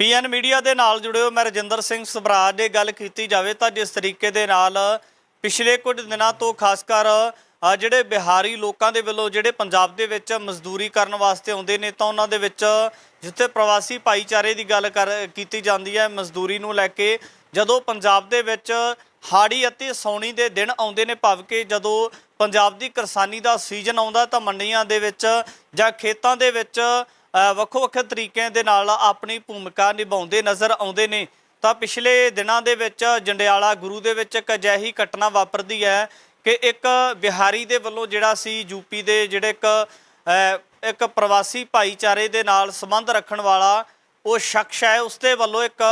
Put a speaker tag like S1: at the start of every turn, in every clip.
S1: Peon media ਦੇ ਨਾਲ ਜੁੜੇ ਹੋ ਮੈਂ ਰਜਿੰਦਰ ਸਿੰਘ ਸਬਰਾਜ ਦੇ ਗੱਲ ਕੀਤੀ ਜਾਵੇ ਤਾਂ ਜਿਸ ਤਰੀਕੇ ਦੇ ਨਾਲ ਪਿਛਲੇ ਕੁਝ ਦਿਨਾਂ ਤੋਂ ਖਾਸ ਕਰ ਜਿਹੜੇ ਬਿਹਾਰੀ ਲੋਕਾਂ ਦੇ ਵੱਲੋਂ ਜਿਹੜੇ ਪੰਜਾਬ ਦੇ ਵਿੱਚ ਮਜ਼ਦੂਰੀ ਕਰਨ ਵਾਸਤੇ ਆਉਂਦੇ ਨੇ ਤਾਂ ਉਹਨਾਂ ਦੇ ਵਿੱਚ ਜਿੱਥੇ ਪ੍ਰਵਾਸੀ ਭਾਈਚਾਰੇ ਦੀ ਗੱਲ ਕਰ, ਕੀਤੀ ਜਾਂਦੀ ਹੈ, ਮਜ਼ਦੂਰੀ ਨੂੰ ਲੈ ਕੇ ਜਦੋਂ ਪੰਜਾਬ ਦੇ ਵਿੱਚ ਹਾੜੀ ਅਤੇ ਸੌਣੀ ਦੇ ਦਿਨ ਆਉਂਦੇ ਨੇ ਭਾਵ ਕਿ ਜਦੋਂ ਪੰਜਾਬ ਦੀ ਕਿਸਾਨੀ ਦਾ ਸੀਜ਼ਨ ਆਉਂਦਾ ਤਾਂ ਮੰਡੀਆਂ ਦੇ ਵਿੱਚ ਜਾਂ ਖੇਤਾਂ ਦੇ ਵਿੱਚ ਵੱਖੋ ਵੱਖ ਤਰੀਕਿਆਂ ਦੇ ਨਾਲ ਆਪਣੀ ਭੂਮਿਕਾ ਨਿਭਾਉਂਦੇ ਨਜ਼ਰ ਆਉਂਦੇ ਨੇ। ਤਾਂ ਪਿਛਲੇ ਦਿਨਾਂ ਦੇ ਵਿੱਚ ਜੰਡਿਆਲਾ ਗੁਰੂ ਦੇ ਵਿੱਚ ਇੱਕ ਅਜਿਹੀ ਘਟਨਾ ਵਾਪਰਦੀ ਹੈ ਕਿ ਇੱਕ ਬਿਹਾਰੀ ਦੇ ਵੱਲੋਂ ਜਿਹੜਾ ਸੀ ਯੂਪੀ ਦੇ ਜਿਹੜੇ ਇੱਕ ਇੱਕ ਪ੍ਰਵਾਸੀ ਭਾਈਚਾਰੇ ਦੇ ਨਾਲ ਸੰਬੰਧ ਰੱਖਣ ਵਾਲਾ ਉਹ ਸ਼ਖਸ ਹੈ, ਉਸ ਦੇ ਵੱਲੋਂ ਇੱਕ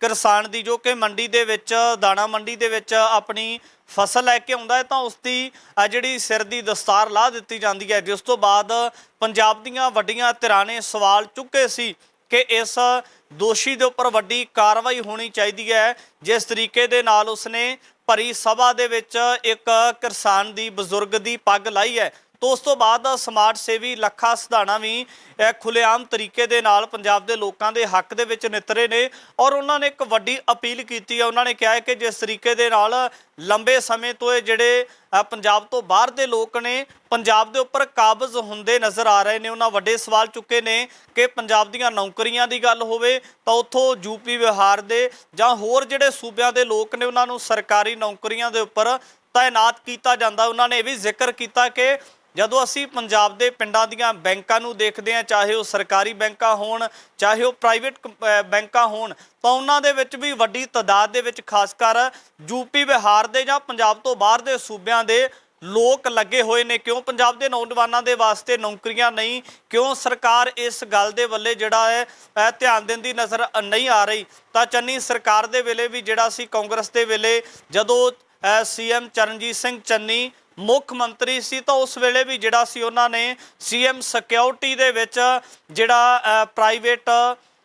S1: ਕਿਸਾਨ ਦੀ ਜੋ ਕਿ ਮੰਡੀ ਦੇ ਵਿੱਚ, ਦਾਣਾ ਮੰਡੀ ਦੇ ਵਿੱਚ ਆਪਣੀ ਫਸਲ ਲੈ ਕੇ ਆਉਂਦਾ ਹੈ, ਤਾਂ ਉਸ ਦੀ ਜਿਹੜੀ ਸਿਰ ਦੀ ਦਸਤਾਰ ਲਾ ਦਿੱਤੀ ਜਾਂਦੀ ਹੈ। ਜਿਸ ਤੋਂ ਬਾਅਦ ਪੰਜਾਬ ਦੀਆਂ ਵੱਡੀਆਂ ਧਿਰਾਂ ਨੇ ਸਵਾਲ ਚੁੱਕੇ ਸੀ ਕਿ ਇਸ ਦੋਸ਼ੀ ਦੇ ਉੱਪਰ ਵੱਡੀ ਕਾਰਵਾਈ ਹੋਣੀ ਚਾਹੀਦੀ ਹੈ। ਜਿਸ ਤਰੀਕੇ ਦੇ ਨਾਲ ਉਸਨੇ ਭਰੀ ਸਭਾ ਦੇ ਵਿੱਚ ਇੱਕ ਕਿਸਾਨ ਦੀ, ਬਜ਼ੁਰਗ ਦੀ ਪੱਗ ਲਾਈ ਹੈ। ਤੋਂ ਉਸ ਤੋਂ ਬਾਅਦ ਸਮਾਜ ਸੇਵੀ ਲੱਖਾ ਸਿਧਾਣਾ ਵੀ ਇਹ ਖੁੱਲੇਆਮ ਤਰੀਕੇ ਦੇ ਨਾਲ ਪੰਜਾਬ ਦੇ ਲੋਕਾਂ ਦੇ ਹੱਕ ਦੇ ਵਿੱਚ ਨਿਤਰੇ ਨੇ ਔਰ ਉਹਨਾਂ ਨੇ ਇੱਕ ਵੱਡੀ ਅਪੀਲ ਕੀਤੀ ਹੈ ਉਹਨਾਂ ਨੇ ਕਿਹਾ ਹੈ ਕਿ ਜਿਸ ਤਰੀਕੇ ਦੇ ਨਾਲ ਲੰਬੇ ਸਮੇਂ ਤੋਂ ਇਹ ਜਿਹੜੇ ਪੰਜਾਬ ਤੋਂ ਬਾਹਰ ਦੇ ਲੋਕ ਨੇ, ਪੰਜਾਬ ਦੇ ਉੱਪਰ ਕਾਬਜ਼ ਹੁੰਦੇ ਨਜ਼ਰ ਆ ਰਹੇ ਨੇ। ਉਹਨਾਂ ਵੱਡੇ ਸਵਾਲ ਚੁੱਕੇ ਨੇ ਕਿ ਪੰਜਾਬ ਦੀਆਂ ਨੌਕਰੀਆਂ ਦੀ ਗੱਲ ਹੋਵੇ ਤਾਂ ਉੱਥੋਂ ਯੂਪੀ ਵਿਹਾਰ ਦੇ ਜਾਂ ਹੋਰ ਜਿਹੜੇ ਸੂਬਿਆਂ ਦੇ ਲੋਕ ਨੇ, ਉਹਨਾਂ ਨੂੰ ਸਰਕਾਰੀ ਨੌਕਰੀਆਂ ਦੇ ਉੱਪਰ ਤਾਇਨਾਤ ਕੀਤਾ ਜਾਂਦਾ। ਉਹਨਾਂ ਨੇ ਇਹ ਵੀ ਜ਼ਿਕਰ ਕੀਤਾ ਕਿ ਜਦੋਂ ਅਸੀਂ ਪੰਜਾਬ ਦੇ ਪਿੰਡਾਂ ਦੀਆਂ ਬੈਂਕਾਂ ਨੂੰ ਦੇਖਦੇ ਹਾਂ, ਚਾਹੇ ਉਹ ਸਰਕਾਰੀ ਬੈਂਕਾਂ ਹੋਣ, ਚਾਹੇ ਉਹ ਪ੍ਰਾਈਵੇਟ ਬੈਂਕਾਂ ਹੋਣ, ਤਾਂ ਉਹਨਾਂ ਦੇ ਵਿੱਚ ਵੀ ਵੱਡੀ ਤਾਦਾਦ ਦੇ ਵਿੱਚ ਖਾਸ ਕਰ ਯੂਪੀ ਬਿਹਾਰ ਦੇ ਜਾਂ ਪੰਜਾਬ ਤੋਂ ਬਾਹਰ ਦੇ ਸੂਬਿਆਂ ਦੇ ਲੋਕ ਲੱਗੇ ਹੋਏ ਨੇ। ਕਿਉਂ ਪੰਜਾਬ ਦੇ ਨੌਜਵਾਨਾਂ ਦੇ ਵਾਸਤੇ ਨੌਕਰੀਆਂ ਨਹੀਂ, ਕਿਉਂ ਸਰਕਾਰ ਇਸ ਗੱਲ ਦੇ ਵੱਲੇ ਜਿਹੜਾ ਹੈ ਧਿਆਨ ਦਿੰਦੀ ਨਜ਼ਰ ਨਹੀਂ ਆ ਰਹੀ? ਤਾਂ ਚੰਨੀ ਸਰਕਾਰ ਦੇ ਵੇਲੇ ਵੀ ਜਿਹੜਾ ਸੀ ਕਾਂਗਰਸ ਦੇ ਵੇਲੇ, ਜਦੋਂ ਸੀਐਮ ਚਰਨਜੀਤ ਸਿੰਘ ਚੰਨੀ ਮੁੱਖ ਮੰਤਰੀ ਸੀ ਤਾਂ ਉਸ ਵੇਲੇ ਵੀ ਜਿਹੜਾ ਸੀ ਉਹਨਾਂ ਨੇ ਸੀਐਮ ਸਿਕਿਉਰਿਟੀ ਦੇ ਵਿੱਚ ਜਿਹੜਾ ਪ੍ਰਾਈਵੇਟ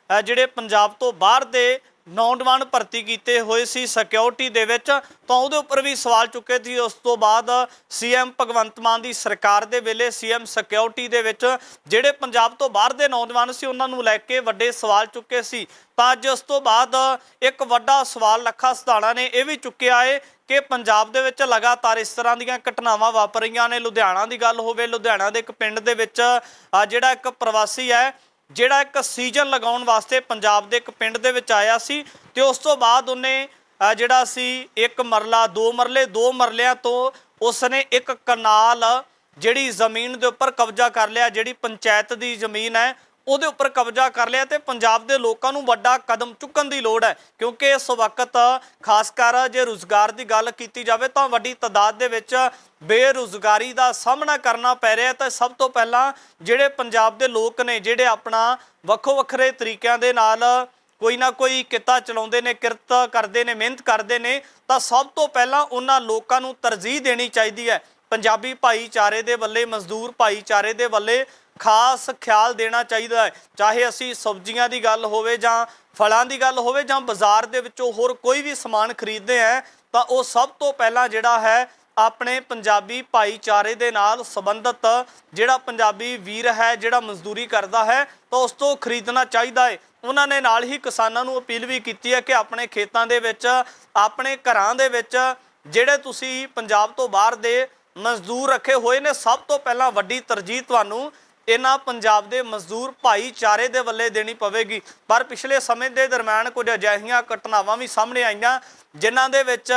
S1: ਜਿਹੜੇ ਪੰਜਾਬ ਤੋਂ ਬਾਹਰ ਦੇ ਨੌਜਵਾਨ ਭਰਤੀ ਕੀਤੇ ਹੋਏ ਸੀ ਸਿਕਿਉਰਿਟੀ ਦੇ ਵਿੱਚ। ਤਾਂ ਉਹਦੇ ਉੱਪਰ ਵੀ ਸਵਾਲ ਚੁੱਕੇ ਸੀ। ਉਸ ਤੋਂ ਬਾਅਦ ਸੀਐਮ ਭਗਵੰਤ ਮਾਨ ਦੀ ਸਰਕਾਰ ਦੇ ਵੇਲੇ ਸੀਐਮ ਸਿਕਿਉਰਿਟੀ ਦੇ ਵਿੱਚ ਜਿਹੜੇ ਪੰਜਾਬ ਤੋਂ ਬਾਹਰ ਦੇ ਨੌਜਵਾਨ ਸੀ, ਉਹਨਾਂ ਨੂੰ ਲੈ ਕੇ ਵੱਡੇ ਸਵਾਲ ਚੁੱਕੇ ਸੀ। ਤਾਂ ਅੱਜ ਉਸ ਤੋਂ ਬਾਅਦ ਇੱਕ ਵੱਡਾ ਸਵਾਲ ਲੱਖਾ ਸਧਾਣਾ ਨੇ ਇਹ ਵੀ ਚੁੱਕਿਆ ਹੈ ਕਿ ਪੰਜਾਬ ਦੇ ਵਿੱਚ ਲਗਾਤਾਰ ਇਸ ਤਰ੍ਹਾਂ ਦੀਆਂ ਘਟਨਾਵਾਂ ਵਾਪਰ ਰਹੀਆਂ ਨੇ। ਲੁਧਿਆਣਾ ਦੀ ਗੱਲ ਹੋਵੇ, ਲੁਧਿਆਣਾ ਦੇ ਇੱਕ ਪਿੰਡ ਦੇ ਵਿੱਚ ਜਿਹੜਾ ਇੱਕ ਪ੍ਰਵਾਸੀ ਹੈ ਜਿਹੜਾ ਇੱਕ ਸੀਜ਼ਨ ਲਗਾਉਣ ਵਾਸਤੇ ਪੰਜਾਬ ਦੇ ਇੱਕ ਪਿੰਡ ਦੇ ਵਿੱਚ ਆਇਆ ਸੀ ਤੇ ਉਸ ਤੋਂ ਬਾਅਦ ਉਹਨੇ ਜਿਹੜਾ ਸੀ ਇੱਕ ਮਰਲਾ, ਦੋ ਮਰਲੇ, ਦੋ ਮਰਲਿਆਂ ਤੋਂ ਉਸਨੇ ਇੱਕ ਕਨਾਲ ਜਿਹੜੀ ਜ਼ਮੀਨ ਦੇ ਉੱਪਰ ਕਬਜ਼ਾ ਕਰ ਲਿਆ, ਜਿਹੜੀ ਪੰਚਾਇਤ ਦੀ ਜ਼ਮੀਨ ਹੈ ਉਹਦੇ ਉੱਪਰ ਕਬਜ਼ਾ ਕਰ ਲਿਆ ਤੇ ਪੰਜਾਬ ਦੇ ਲੋਕਾਂ ਨੂੰ ਵੱਡਾ ਕਦਮ ਚੁੱਕਣ ਦੀ ਲੋੜ ਹੈ। ਕਿਉਂਕਿ ਇਸ ਵਕਤ ਖਾਸ ਕਰ ਜੇ ਰੁਜ਼ਗਾਰ ਦੀ ਗੱਲ ਕੀਤੀ ਜਾਵੇ ਤਾਂ ਵੱਡੀ ਤਾਦਾਦ ਦੇ ਵਿੱਚ ਬੇਰੁਜ਼ਗਾਰੀ ਦਾ ਸਾਹਮਣਾ ਕਰਨਾ ਪੈ ਰਿਹਾ ਤਾਂ ਸਭ ਤੋਂ ਪਹਿਲਾਂ ਜਿਹੜੇ ਪੰਜਾਬ ਦੇ ਲੋਕ ਨੇ, ਜਿਹੜੇ ਆਪਣਾ ਵੱਖੋ ਵੱਖਰੇ ਤਰੀਕਿਆਂ ਦੇ ਨਾਲ ਕੋਈ ਨਾ ਕੋਈ ਕਿੱਤਾ ਚਲਾਉਂਦੇ ਨੇ, ਕਿਰਤ ਕਰਦੇ ਨੇ, ਮਿਹਨਤ ਕਰਦੇ ਨੇ, ਤਾਂ ਸਭ ਤੋਂ ਪਹਿਲਾਂ ਉਹਨਾਂ ਲੋਕਾਂ ਨੂੰ ਤਰਜੀਹ ਦੇਣੀ ਚਾਹੀਦੀ ਹੈ। ਪੰਜਾਬੀ ਭਾਈਚਾਰੇ ਦੇ ਵੱਲੇ, ਮਜ਼ਦੂਰ ਭਾਈਚਾਰੇ ਦੇ ਵੱਲੇ ਖਾਸ ਖਿਆਲ ਦੇਣਾ ਚਾਹੀਦਾ ਹੈ। ਚਾਹੇ ਅਸੀਂ ਸਬਜ਼ੀਆਂ ਦੀ ਗੱਲ ਹੋਵੇ ਜਾਂ ਫਲਾਂ ਦੀ ਗੱਲ ਹੋਵੇ ਜਾਂ ਬਾਜ਼ਾਰ ਦੇ ਵਿੱਚੋਂ ਹੋਰ ਕੋਈ ਵੀ ਸਮਾਨ ਖਰੀਦਦੇ ਆ ਤਾਂ ਉਹ ਸਭ ਤੋਂ ਪਹਿਲਾਂ ਜਿਹੜਾ ਹੈ ਆਪਣੇ ਪੰਜਾਬੀ ਭਾਈਚਾਰੇ ਦੇ ਨਾਲ ਸੰਬੰਧਿਤ ਜਿਹੜਾ ਪੰਜਾਬੀ ਵੀਰ ਹੈ, ਜਿਹੜਾ ਮਜ਼ਦੂਰੀ ਕਰਦਾ ਹੈ, ਤਾਂ ਉਸ ਤੋਂ ਖਰੀਦਣਾ ਚਾਹੀਦਾ ਹੈ। ਉਹਨਾਂ ਨੇ ਨਾਲ ਹੀ ਕਿਸਾਨਾਂ ਨੂੰ ਅਪੀਲ ਵੀ ਕੀਤੀ ਹੈ ਕਿ ਆਪਣੇ ਖੇਤਾਂ ਦੇ ਵਿੱਚ, ਆਪਣੇ ਘਰਾਂ ਦੇ ਵਿੱਚ ਜਿਹੜੇ ਤੁਸੀਂ ਪੰਜਾਬ ਤੋਂ ਬਾਹਰ ਦੇ ਮਜ਼ਦੂਰ ਰੱਖੇ ਹੋਏ ਨੇ, ਸਭ ਤੋਂ ਪਹਿਲਾਂ ਵੱਡੀ ਤਰਜੀਹ ਤੁਹਾਨੂੰ ਇਹਨਾਂ ਪੰਜਾਬ ਦੇ ਮਜ਼ਦੂਰ ਭਾਈਚਾਰੇ ਦੇ ਵੱਲੇ ਦੇਣੀ ਪਵੇਗੀ। ਪਰ ਪਿਛਲੇ ਸਮੇਂ ਦੇ ਦਰਮਿਆਨ ਕੁਝ ਅਜਿਹੀਆਂ ਘਟਨਾਵਾਂ ਵੀ ਸਾਹਮਣੇ ਆਈਆਂ, ਜਿਨ੍ਹਾਂ ਦੇ ਵਿੱਚ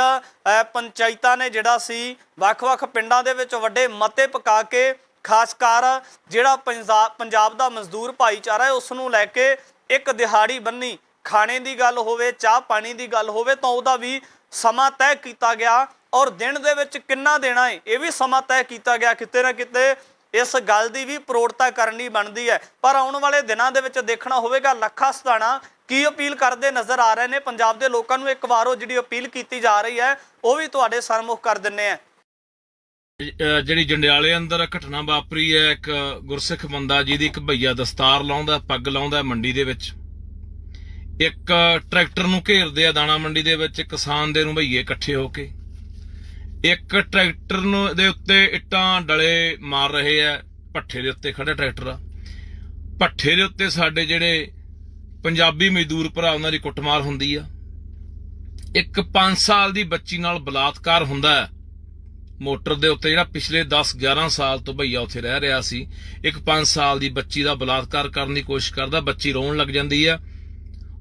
S1: ਪੰਚਾਇਤਾਂ ਨੇ ਜਿਹੜਾ ਸੀ, ਵੱਖ-ਵੱਖ ਪਿੰਡਾਂ ਦੇ ਵਿੱਚ ਵੱਡੇ ਮਤੇ ਪਕਾ ਕੇ, ਖਾਸ ਕਰ ਜਿਹੜਾ ਪੰਜਾਬ ਪੰਜਾਬ ਦਾ ਮਜ਼ਦੂਰ ਭਾਈਚਾਰਾ ਹੈ ਉਸ ਨੂੰ ਲੈ ਕੇ ਇੱਕ ਦਿਹਾੜੀ ਬੰਨੀ। ਖਾਣੇ ਦੀ ਗੱਲ ਹੋਵੇ, ਚਾਹ ਪਾਣੀ ਦੀ ਗੱਲ ਹੋਵੇ, ਤਾਂ ਉਹਦਾ ਵੀ ਸਮਾਂ ਤੈਅ ਕੀਤਾ ਗਿਆ। ਔਰ ਦਿਨ ਦੇ ਵਿੱਚ ਕਿੰਨਾ ਦੇਣਾ ਹੈ, ਇਹ ਵੀ ਸਮਾਂ ਤੈਅ ਕੀਤਾ ਗਿਆ, ਕਿਤੇ ਨਾ ਕਿਤੇ ਇਸ ਗੱਲ ਦੀ ਵੀ ਪ੍ਰੋੜਤਾ ਕਰਨੀ ਬਣਦੀ ਹੈ। ਪਰ ਆਉਣ ਵਾਲੇ ਦਿਨਾਂ ਦੇ ਵਿੱਚ ਦੇਖਣਾ ਹੋਵੇਗਾ, ਲੱਖਾ ਸਤਾਣਾ ਕੀ ਅਪੀਲ ਕਰਦੇ ਨਜ਼ਰ ਆ ਰਹੇ ਨੇ। ਪੰਜਾਬ ਦੇ ਲੋਕਾਂ ਨੂੰ ਇੱਕ ਵਾਰ ਉਹ ਜਿਹੜੀ ਅਪੀਲ ਕੀਤੀ ਜਾ ਰਹੀ ਹੈ, ਉਹ ਵੀ ਤੁਹਾਡੇ ਸਾਹਮਣੇ ਕਰ ਦਿੰਨੇ ਆ।
S2: ਜਿਹੜੀ ਜੰਡਿਆਲੇ ਅੰਦਰ ਘਟਨਾ ਵਾਪਰੀ ਹੈ, ਇੱਕ ਗੁਰਸਿੱਖ ਬੰਦਾ ਜਿਹਦੀ ਇੱਕ ਭਈਆ ਦਸਤਾਰ ਲਾਉਂਦਾ, ਪੱਗ ਲਾਉਂਦਾ ਮੰਡੀ ਦੇ ਵਿੱਚ। ਇੱਕ ਟਰੈਕਟਰ ਨੂੰ ਘੇਰਦੇ ਆ ਦਾਣਾ ਮੰਡੀ ਦੇ ਵਿੱਚ, ਕਿਸਾਨ ਦੇ ਨੂੰ ਭਈਏ ਇਕੱਠੇ ਹੋ ਕੇ। ਇੱਕ ਟਰੈਕਟਰ ਨੂੰ ਦੇ ਉੱਤੇ ਇੱਟਾਂ ਡਲੇ ਮਾਰ ਰਹੇ ਆ ਪੱਠੇ ਦੇ ਉੱਤੇ ਖੜਾ ਟਰੈਕਟਰ ਆ। ਪੱਠੇ ਦੇ ਉੱਤੇ ਸਾਡੇ ਜਿਹੜੇ ਪੰਜਾਬੀ ਮਜ਼ਦੂਰ ਭਰਾ, ਉਹਨਾਂ ਦੀ ਕੁੱਟਮਾਰ ਹੁੰਦੀ ਆ। ਇੱਕ 5 ਸਾਲ ਦੀ ਬੱਚੀ ਨਾਲ ਬਲਾਤਕਾਰ ਹੁੰਦਾ ਹੈ। ਮੋਟਰ ਦੇ ਉੱਤੇ ਜਿਹੜਾ ਪਿਛਲੇ 10 11 ਸਾਲ ਤੋਂ ਭਈਆ ਉੱਥੇ ਰਹਿ ਰਿਹਾ ਸੀ, ਇੱਕ 5 ਸਾਲ ਦੀ ਬੱਚੀ ਦਾ ਬਲਾਤਕਾਰ ਕਰਨ ਦੀ ਕੋਸ਼ਿਸ਼ ਕਰਦਾ, ਬੱਚੀ ਰੋਣ ਲੱਗ ਜਾਂਦੀ ਆ।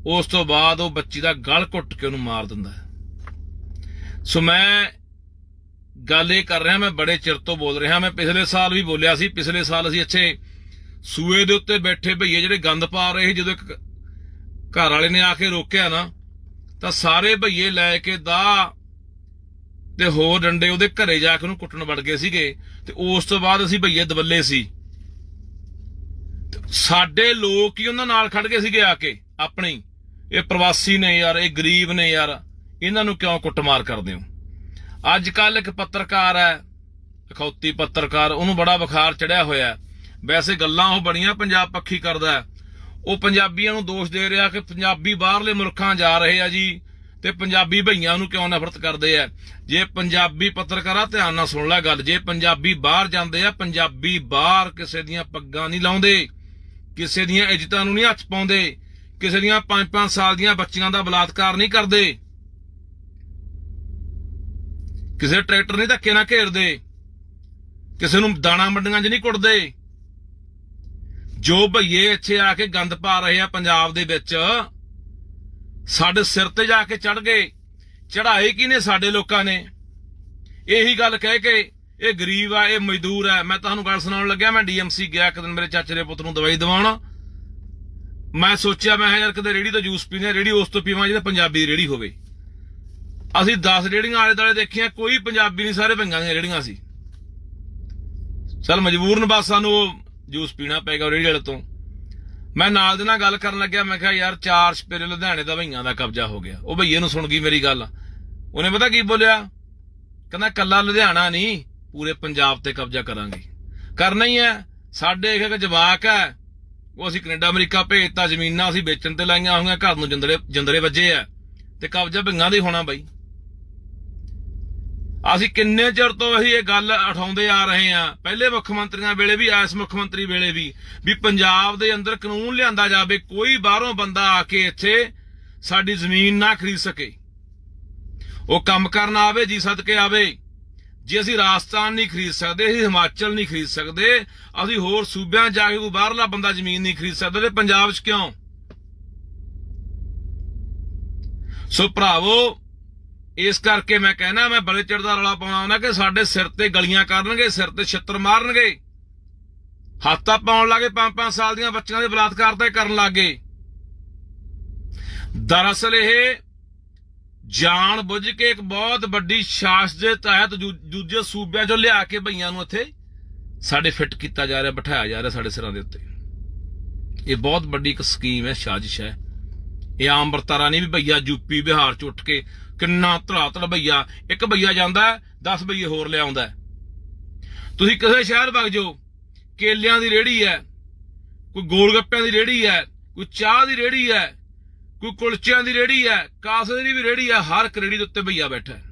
S2: ਉਸ ਤੋਂ ਬਾਅਦ ਉਹ ਬੱਚੀ ਦਾ ਗਲ ਘੁੱਟ ਕੇ ਉਹਨੂੰ ਮਾਰ ਦਿੰਦਾ ਸੋ ਮੈਂ ਗੱਲ ਇਹ ਕਰ ਰਿਹਾ, ਮੈਂ ਬੜੇ ਚਿਰ ਤੋਂ ਬੋਲ ਰਿਹਾ, ਮੈਂ ਪਿਛਲੇ ਸਾਲ ਵੀ ਬੋਲਿਆ ਸੀ, ਪਿਛਲੇ ਸਾਲ ਅਸੀਂ ਇੱਥੇ ਸੂਏ ਦੇ ਉੱਤੇ ਬੈਠੇ ਭਈਏ ਜਿਹੜੇ ਗੰਦ ਪਾ ਰਹੇ ਸੀ, ਜਦੋਂ ਇੱਕ ਘਰ ਵਾਲੇ ਨੇ ਆ ਕੇ ਰੋਕਿਆ ਨਾ, ਤਾਂ ਸਾਰੇ ਭਈਏ ਲੈ ਕੇ ਦਾ ਤੇ ਹੋਰ ਡੰਡੇ ਉਹਦੇ ਘਰੇ ਜਾ ਕੇ ਉਹਨੂੰ ਕੁੱਟਣ ਵੜ ਗਏ ਸੀਗੇ, ਤੇ ਉਸ ਤੋਂ ਬਾਅਦ ਅਸੀਂ ਭਈਏ ਦਬੱਲੇ ਸੀ। ਸਾਡੇ ਲੋਕ ਹੀ ਉਹਨਾਂ ਨਾਲ ਖੜ ਗਏ ਸੀਗੇ ਆ ਕੇ, ਆਪਣੇ ਇਹ ਪ੍ਰਵਾਸੀ ਨੇ ਯਾਰ, ਇਹ ਗਰੀਬ ਨੇ ਯਾਰ, ਇਹਨਾਂ ਨੂੰ ਕਿਉਂ ਕੁੱਟਮਾਰ ਕਰਦੇ ਹੋ? ਅੱਜ ਕੱਲ ਇੱਕ ਪੱਤਰਕਾਰ ਹੈ ਅਖੌਤੀ ਪੱਤਰਕਾਰ, ਉਹਨੂੰ ਬੜਾ ਬੁਖਾਰ ਚੜਿਆ ਹੋਇਆ ਵੈਸੇ ਗੱਲਾਂ ਉਹ ਬੜੀਆਂ ਪੰਜਾਬ ਪੱਖੀ ਕਰਦਾ ਉਹ ਪੰਜਾਬੀਆਂ ਨੂੰ ਦੋਸ਼ ਦੇ ਰਿਹਾ ਕਿ ਪੰਜਾਬੀ ਬਾਹਰਲੇ ਮੁਲਕਾਂ ਜਾ ਰਹੇ ਆ ਜੀ ਤੇ ਪੰਜਾਬੀ ਭਈਆਂ ਨੂੰ ਕਿਉਂ ਨਫ਼ਰਤ ਕਰਦੇ ਆ। ਜੇ ਪੰਜਾਬੀ ਪੱਤਰਕਾਰਾ ਧਿਆਨ ਨਾਲ ਸੁਣ ਲੈ ਗੱਲ, ਜੇ ਪੰਜਾਬੀ ਬਾਹਰ ਜਾਂਦੇ ਆ, ਪੰਜਾਬੀ ਬਾਹਰ ਕਿਸੇ ਦੀਆਂ ਪੱਗਾਂ ਨਹੀਂ ਲਾਉਂਦੇ, ਕਿਸੇ ਦੀਆਂ ਇੱਜ਼ਤਾਂ ਨੂੰ ਨਹੀਂ ਹੱਥ ਪਾਉਂਦੇ, ਕਿਸੇ ਦੀਆਂ 5-5 ਸਾਲ ਦੀਆਂ ਬੱਚੀਆਂ ਦਾ ਬਲਾਤਕਾਰ ਨਹੀਂ ਕਰਦੇ। ਕਿਸੇ ਟਰੈਕਟਰ ਨਹੀਂ ਧੱਕੇ ਨਾਲ ਘੇਰਦੇ। ਕਿਸੇ ਨੂੰ ਦਾਣਾ ਮੰਡੀਆਂ 'ਚ ਨਹੀਂ ਕੁੱਟਦੇ। ਜੋ ਭਈਏ ਇੱਥੇ ਆ ਕੇ ਗੰਦ ਪਾ ਰਹੇ ਆ ਪੰਜਾਬ ਦੇ ਵਿੱਚ, ਸਾਡੇ ਸਿਰ ਤੇ ਜਾ ਕੇ ਚੜ ਗਏ। ਚੜਾਈ ਕਿਨੇ ਸਾਡੇ ਲੋਕਾਂ ਨੇ? ਇਹੀ ਗੱਲ ਕਹਿ ਕੇ ਇਹ ਗਰੀਬ ਆ, ਇਹ ਮਜ਼ਦੂਰ ਆ। ਮੈਂ ਤੁਹਾਨੂੰ ਗੱਲ ਸੁਣਾਉਣ ਲੱਗਿਆ, ਮੈਂ ਡੀਐਮਸੀ ਗਿਆ ਇੱਕ ਦਿਨ ਮੇਰੇ ਚਾਚੇ ਦੇ ਪੁੱਤ ਨੂੰ ਦਵਾਈ ਦਿਵਾਉਣ। ਮੈਂ ਸੋਚਿਆ, ਮੈਂ ਕਿਹਾ ਯਾਰ ਕਿਤੇ ਰੇੜੀ ਤੋਂ ਜੂਸ ਪੀਨੇ ਰੇੜੀ ਉਸ ਤੋਂ ਪੀਵਾਂ ਜਿਹਦੇ ਪੰਜਾਬੀ ਦੀ ਰੇੜੀ ਹੋਵੇ। ਅਸੀਂ 10 ਰੇੜੀਆਂ ਆਲੇ ਦੁਆਲੇ ਦੇਖੀਆਂ, ਕੋਈ ਪੰਜਾਬੀ ਨਹੀਂ, ਸਾਰੇ ਭੰਗਾਂ ਦੀਆਂ ਰੇੜੀਆਂ ਸੀ। ਚਲ ਮਜਬੂਰਨ ਬਸ ਸਾਨੂੰ ਉਹ ਜੂਸ ਪੀਣਾ ਪਏਗਾ ਰੇੜੀ ਵਾਲੇ ਤੋਂ। ਮੈਂ ਨਾਲ ਦੇ ਨਾਲ ਗੱਲ ਕਰਨ ਲੱਗਿਆ, ਮੈਂ ਕਿਹਾ, ਯਾਰ, ਚਾਰ ਸਪੇਰੇ ਲੁਧਿਆਣੇ ਦਾ ਭਈਆਂ ਦਾ ਕਬਜ਼ਾ ਹੋ ਗਿਆ। ਉਹ ਭਈਏ ਨੂੰ ਸੁਣ ਗਈ ਮੇਰੀ ਗੱਲ। ਉਹਨੇ ਪਤਾ ਕੀ ਬੋਲਿਆ? ਕਹਿੰਦਾ, ਕੱਲਾ ਲੁਧਿਆਣਾ ਨਹੀਂ, ਪੂਰੇ ਪੰਜਾਬ ਤੇ ਕਬਜ਼ਾ ਕਰਾਂਗੇ। ਕਰਨਾ ਹੀ ਹੈ, ਸਾਡੇ ਇੱਕ ਇੱਕ ਜਵਾਕ ਹੈ, ਉਹ ਅਸੀਂ ਕੈਨੇਡਾ, ਅਮਰੀਕਾ ਭੇਜਤਾ ਜ਼ਮੀਨਾਂ, ਅਸੀਂ ਵੇਚਣ ਤੇ ਲਾਈਆਂ ਹੋਈਆਂ, ਘਰ ਨੂੰ ਜੰਦਰੇ ਜੰਦਰੇ ਵੱਜੇ ਆ ਤੇ ਕਬਜ਼ਾ ਭਈਆਂ ਦਾ ਹੀ ਹੋਣਾ ਬਾਈ। ਅਸੀਂ ਕਿੰਨੇ ਚਿਰ ਤੋਂ ਅਸੀਂ ਇਹ ਗੱਲ ਉਠਾਉਂਦੇ ਆ ਰਹੇ ਆ? ਪਹਿਲੇ ਮੁੱਖ ਮੰਤਰੀਆਂ ਵੇਲੇ ਵੀ, ਇਸ ਮੁੱਖ ਮੰਤਰੀ ਵੇਲੇ ਵੀ ਵੀ ਪੰਜਾਬ ਦੇ ਅੰਦਰ ਕਾਨੂੰਨ ਲਿਆਂਦਾ ਜਾਵੇ, ਕੋਈ ਬਾਹਰੋਂ ਬੰਦਾ ਆ ਕੇ ਇੱਥੇ ਸਾਡੀ ਜ਼ਮੀਨ ਨਾ ਖਰੀਦ ਸਕੇ। ਉਹ ਕੰਮ ਕਰਨ ਆਵੇ, ਜੀ ਸਦਕੇ ਆਵੇ। ਜੇ ਅਸੀਂ ਰਾਜਸਥਾਨ ਨਹੀਂ ਖਰੀਦ ਸਕਦੇ, ਅਸੀਂ ਹਿਮਾਚਲ ਨਹੀਂ ਖਰੀਦ ਸਕਦੇ, ਅਸੀਂ ਹੋਰ ਸੂਬਿਆਂ 'ਚ ਜਾ ਕੇ ਕੋਈ ਬਾਹਰਲਾ ਬੰਦਾ ਜ਼ਮੀਨ ਨਹੀਂ ਖਰੀਦ ਸਕਦਾ, ਤੇ ਪੰਜਾਬ 'ਚ ਕਿਉਂ? ਸੋ ਭਰਾਵੋ ਇਸ ਕਰਕੇ ਮੈਂ ਕਹਿਣਾ, ਮੈਂ ਬੜੇ ਚਿਰ ਦਾ ਰੌਲਾ ਪਾਉਣਾ ਉਹਨਾਂ ਕਿ ਸਾਡੇ ਸਿਰ ਤੇ ਗਲੀਆਂ ਕਰਨਗੇ, ਸਿਰ ਤੇ ਛਿੱਤਰ ਮਾਰਨਗੇ। ਹੱਥਾਂ ਪਾਉਣ ਲੱਗੇ 5-5 ਸਾਲ ਦੀਆਂ ਬੱਚੀਆਂ ਦੇ ਬਲਾਤਕਾਰ ਤੇ ਕਰਨ ਲੱਗੇ। ਦਰਅਸਲ ਇਹ ਜਾਣ ਬੁੱਝ ਕੇ ਇੱਕ ਬਹੁਤ ਵੱਡੀ ਸ਼ਾਸ ਦੇ ਤਹਿਤ ਦੂਜੇ ਸੂਬਿਆਂ ਚੋਂ ਲਿਆ ਕੇ ਭਈਆਂ ਨੂੰ ਇੱਥੇ ਸਾਡੇ ਫਿੱਟ ਕੀਤਾ ਜਾ ਰਿਹਾ, ਬਿਠਾਇਆ ਜਾ ਰਿਹਾ ਸਾਡੇ ਸਿਰਾਂ ਦੇ ਉੱਤੇ। ਇਹ ਬਹੁਤ ਵੱਡੀ ਇੱਕ ਸਕੀਮ ਹੈ, ਸਾਜ਼ਿਸ਼ ਹੈ। ਇਹ ਆਮ ਵਰਤਾਰਾ ਨਹੀਂ ਵੀ ਭਈਆ ਯੂਪੀ ਬਿਹਾਰ ਚ ਉੱਠ ਕੇ ਕਿੰਨਾ ਧੜਾਤੜ ਭਈਆ, ਇੱਕ ਭਈਆ ਜਾਂਦਾ 10 ਭਈਏ ਹੋਰ ਲਿਆਉਂਦਾ ਤੁਸੀਂ ਕਿਸੇ ਸ਼ਹਿਰ ਵਗ ਜਾਓ, ਕੇਲਿਆਂ ਦੀ ਰੇੜੀ ਹੈ, ਕੋਈ ਗੋਲਗੱਪਿਆਂ ਦੀ ਰੇੜੀ ਹੈ, ਕੋਈ ਚਾਹ ਦੀ ਰੇੜੀ ਹੈ, ਕੋਈ ਕੁਲਚਿਆਂ ਦੀ ਰੇੜੀ ਹੈ, ਕਾਸੇ ਦੀ ਵੀ ਰੇੜੀ ਹੈ, ਹਰ ਇੱਕ ਰੇੜੀ ਦੇ ਉੱਤੇ ਭਈਆ ਬੈਠਾ ਹੈ।